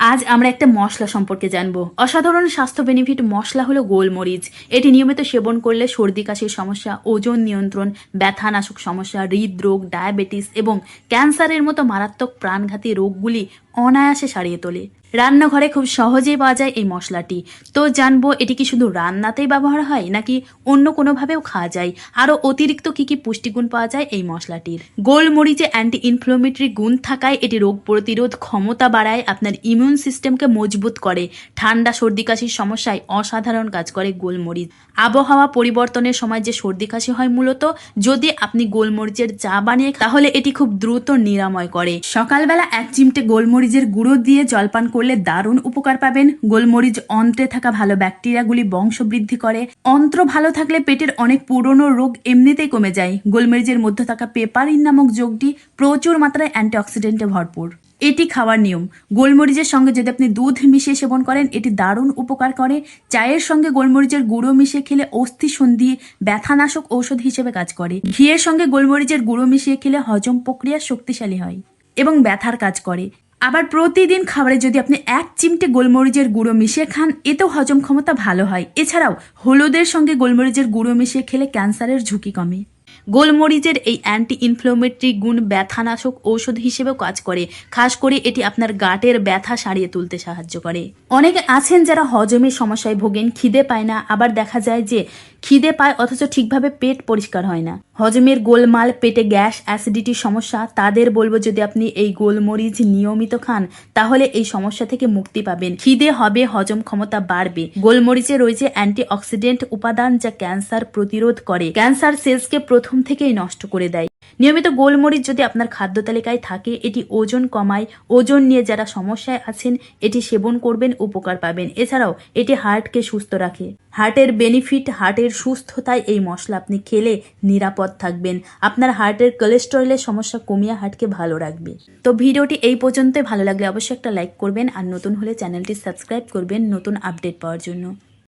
আজ আমরা একটা মশলা সম্পর্কে জানব। অসাধারণ স্বাস্থ্য বেনিফিট মশলা হলো গোলমরিচ। এটি নিয়মিত সেবন করলে সর্দি, কাশির সমস্যা, ওজন নিয়ন্ত্রণ, ব্যথানাশক সমস্যা, হৃদরোগ, ডায়াবেটিস এবং ক্যান্সারের মতো মারাত্মক প্রাণঘাতী রোগগুলি অনায়াসে সারিয়ে তোলে। রান্নাঘরে খুব সহজেই পাওয়া যায় এই মশলাটি। তো জানব, এটি কি শুধু রান্নাতেই ব্যবহার হয়, নাকি অন্য কোনোভাবেও খাওয়া যায়? আরও অতিরিক্ত কি কি পুষ্টিগুণ পাওয়া যায় এই মশলাটির? গোলমরিচে অ্যান্টি ইনফ্লোমেটরি গুণ থাকায় এটি রোগ প্রতিরোধ ক্ষমতা বাড়ায়, আপনার ইমিউন সিস্টেমকে মজবুত করে। ঠান্ডা, সর্দি কাশির সমস্যায় অসাধারণ কাজ করে গোলমরিচ। আবহাওয়া পরিবর্তনের সময় যে সর্দি কাশি হয় মূলত, যদি আপনি গোলমরিচের চা বানিয়ে তাহলে এটি খুব দ্রুত নিরাময় করে। সকালবেলা এক চিমটে গোলমরিচের গুঁড়ো দিয়ে জলপান করলে দারুণ উপকার পাবেন। গোলমরিচ অন্ত্রে থাকা ভালো ব্যাকটেরিয়াগুলি বংশবৃদ্ধি করে। অন্ত্র ভালো থাকলে পেটের অনেক পুরনো রোগ এমনিতেই কমে যায়। গোলমরিচের মধ্যে থাকা পেপারিন নামক যোগটি প্রচুর মাত্রায় অ্যান্টিঅক্সিডেন্টে ভরপুর। এটি খাওয়ার নিয়ম। গোলমরিচের সঙ্গে যদি আপনি দুধ মিশিয়ে সেবন করেন, এটি দারুণ উপকার করে। চায়ের সঙ্গে গোলমরিচের গুঁড়ো মিশিয়ে খেলে অস্থি, সন্ধি, ব্যথানাশক ঔষধ হিসেবে কাজ করে। ঘিয়ের সঙ্গে গোলমরিচের গুঁড়ো মিশিয়ে খেলে হজম প্রক্রিয়া শক্তিশালী হয় এবং ব্যথার কাজ করে। আবার প্রতিদিন খাবারে যদি আপনি এক চিমটে গোলমরিচের গুঁড়ো মিশিয়ে খান, এতেও হজম ক্ষমতা ভালো হয়। এছাড়াও, হলুদের সঙ্গে গোলমরিচের গুঁড়ো মিশিয়ে খেলে ক্যান্সারের ঝুঁকি কমে। গোলমরিচের এই অ্যান্টি ইনফ্লোমেটরি গুণ ব্যথানাশক ঔষধ হিসেবেও কাজ করে। খাস করে এটি আপনার গাটের ব্যথা সারিয়ে তুলতে সাহায্য করে। অনেকে আছেন যারা হজমের সমস্যায় ভোগেন, খিদে পায় না। আবার দেখা যায় যে খিদে পায়, অথচ ঠিকভাবে পেট পরিষ্কার হয় না। হজমের গোলমাল পেটে গ্যাস, অ্যাসিডিটির সমস্যা, তাদের বলব যদি আপনি এই গোলমরিচ নিয়মিত খান, তাহলে এই সমস্যা থেকে মুক্তি পাবেন। খিদে হবে, হজম ক্ষমতা বাড়বে। গোলমরিচে রয়েছে অ্যান্টি অক্সিডেন্ট উপাদান যা ক্যান্সার প্রতিরোধ করে। ক্যান্সার সেলসকে প্রথম থেকেই নষ্ট করে দেয়। নিয়মিত গোলমরিচ যদি আপনার খাদ্য তালিকায় থাকে, এটি ওজন কমায়। ওজন নিয়ে যারা সমস্যায় আছেন, এটি সেবন করবেন, উপকার পাবেন। এছাড়াও, এটি হার্টকে সুস্থ রাখে। হার্টের বেনিফিট হার্টের সুস্থতায় এই মশলা আপনি খেলে নিরাপদ থাকবেন। আপনার হার্টের কোলেস্টেরলের সমস্যা কমিয়ে হার্টকে ভালো রাখবে। তো ভিডিওটি এই পর্যন্তই। ভালো লাগলে অবশ্যই একটা লাইক করবেন আর নতুন হলে চ্যানেলটি সাবস্ক্রাইব করবেন নতুন আপডেট পাওয়ার জন্য।